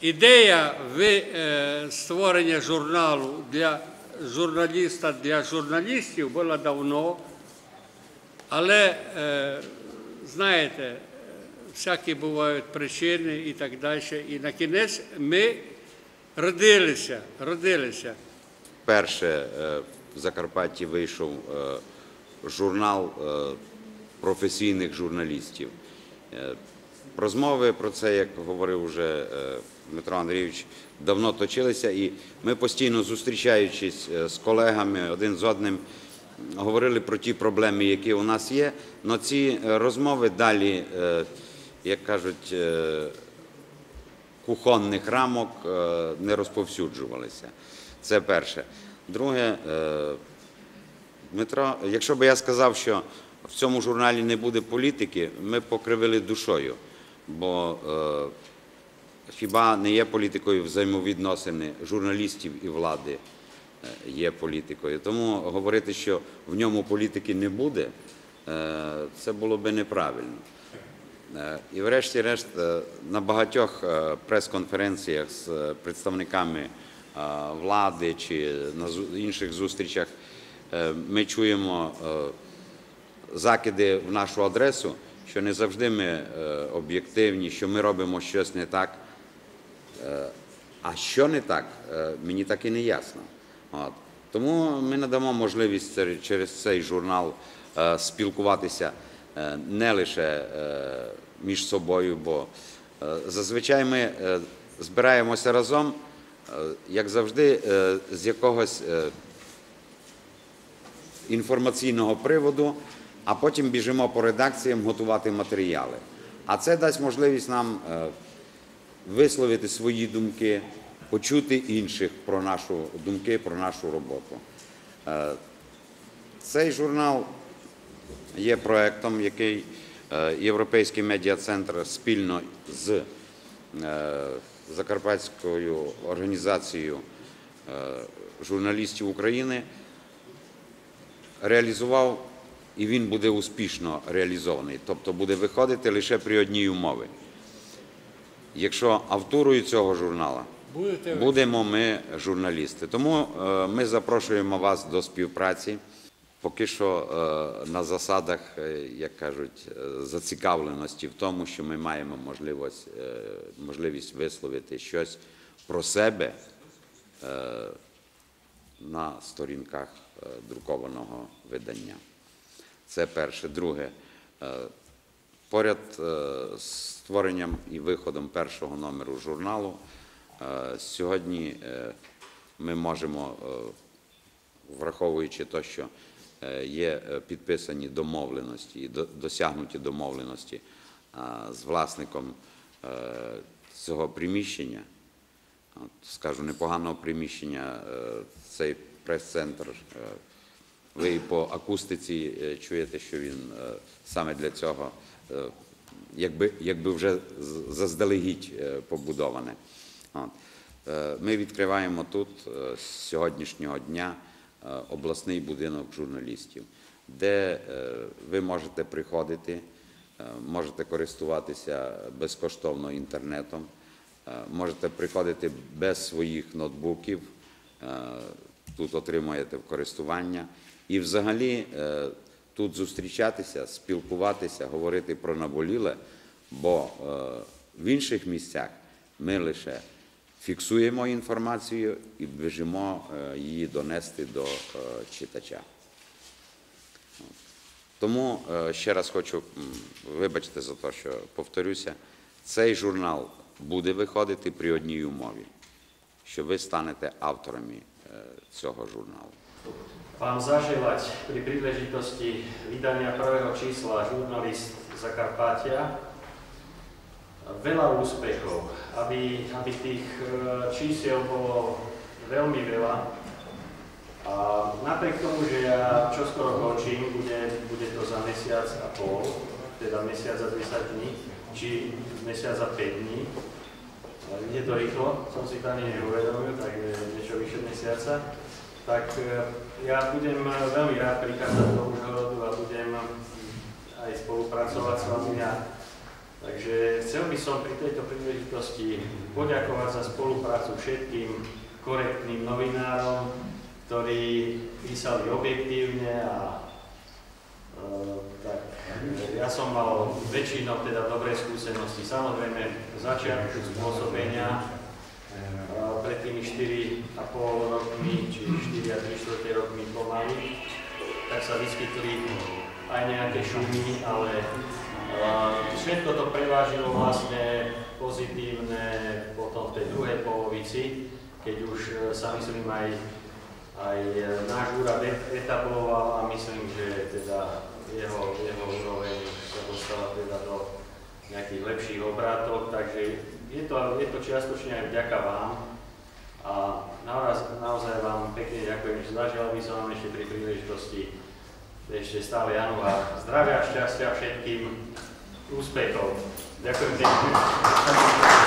ідея е, створення журналу для журналіста для журналістів була давно, але е, знаєте, всякі бувають причини і так далі. І на кінець ми родилися, родилися. Перше е, в Закарпатті вийшов журнал професійних журналістів. Розмови про це, як говорив вже е, Дмитро Андрійович, давно точилися, і ми постійно зустрічаючись е, з колегами один з одним, говорили про ті проблеми, які у нас є. але ці е, розмови далі, як кажуть, кухонних рамок не розповсюджувалися. Це перше. Друге, Дмитро, якщо б я сказав, що в цьому журналі не буде політики, ми покривили душою. Бо е, хіба не є політикою взаємовідносини журналістів і влади е, є політикою. Тому говорити, що в ньому політики не буде, е, це було би неправильно. Е, І врешті-решт е, на багатьох е, прес-конференціях з представниками влади чи на інших зустрічах ми чуємо закиди в нашу адресу, що не завжди ми е, об'єктивні, що ми робимо щось не так. Е, А що не так, е, мені так і не ясно. От. Тому ми надамо можливість через цей журнал спілкуватися не лише між собою, бо зазвичай ми збираємося разом, як завжди, з якогось інформаційного приводу, а потім біжимо по редакціям готувати матеріали. А це дасть можливість нам е, висловити свої думки, почути інших про нашу думки, про нашу роботу. Е, Цей журнал є проектом, який е, Європейський медіа-центр спільно з Закарпатською організацією журналістів України реалізував, і він буде успішно реалізований. Тобто буде виходити лише при одній умові. Якщо авторою цього журнала будемо ми журналісти. Тому е, ми запрошуємо вас до співпраці. Поки що е, на засадах, е, як кажуть, зацікавленості в тому, що ми маємо можливість, можливість висловити щось про себе на сторінках друкованого видання. Це перше. Друге, е, поряд е, з створенням і виходом першого номеру журналу, е, сьогодні ми можемо, враховуючи те, що є підписані домовленості і досягнуті домовленості з власником цього приміщення, скажу, непоганого приміщення, цей прес-центр. Ви по акустиці е, чуєте, що він е, саме для цього, е, якби, якби вже заздалегідь побудоване. От. Ми відкриваємо тут з сьогоднішнього дня обласний будинок журналістів, де ви можете приходити, можете користуватися безкоштовно інтернетом. Можете приходити без своїх ноутбуків, тут отримуєте в користування. І взагалі е, тут зустрічатися, спілкуватися, говорити про наболіле, бо е, в інших місцях ми лише фіксуємо інформацію і біжимо е, її донести до читача. Тому ще раз хочу вибачте за те, що повторюся, цей журнал буде виходити при одній умові, що ви станете авторами цього журналу. Vám zaželať pri príležitosti vydania prvého čísla žurnalist Zakarpatia veľa úspechov, aby, aby tých e, čísiel bolo veľmi veľa. A napriek tomu, že ja čoskoro končím, bude, bude to za mesiac a pol, teda mesiac za 10 dní, či mesiac za 5 dní, ale ide to rýchlo, som si to ani neuvedomil, tak je niečo vyše mesiaca. Tak e, ja budem e, veľmi rád prichádzať do Užhorodu a budem aj spolupracovať s vami a Takže chcel by som pri tejto príležitosti poďakovať za spoluprácu všetkým korektným novinárom, ktorí písali objektívne a ja som mal väčšinou teda dobré skúsenosti. Samozrejme, začiatku spôsobenia e, pred tými 4,5 rokmi, či 4 a 3 čtvrte rokmi pomaly, tak sa vyskytli aj nejaké šumy, ale uh, všetko to prevážilo vlastne pozitívne potom v tej druhej polovici, keď už uh, sa myslím aj, aj náš úrad etabloval a myslím, že teda jeho, jeho úroveň sa dostala teda do nejakých lepších obrátov, takže je to, je to čiastočne aj vďaka vám a naozaj, naozaj vám pekne ďakujem, že zažila by som vám ešte pri príležitosti ešte stále január. Zdravia, šťastia všetkým, úspechov. Ďakujem pekne.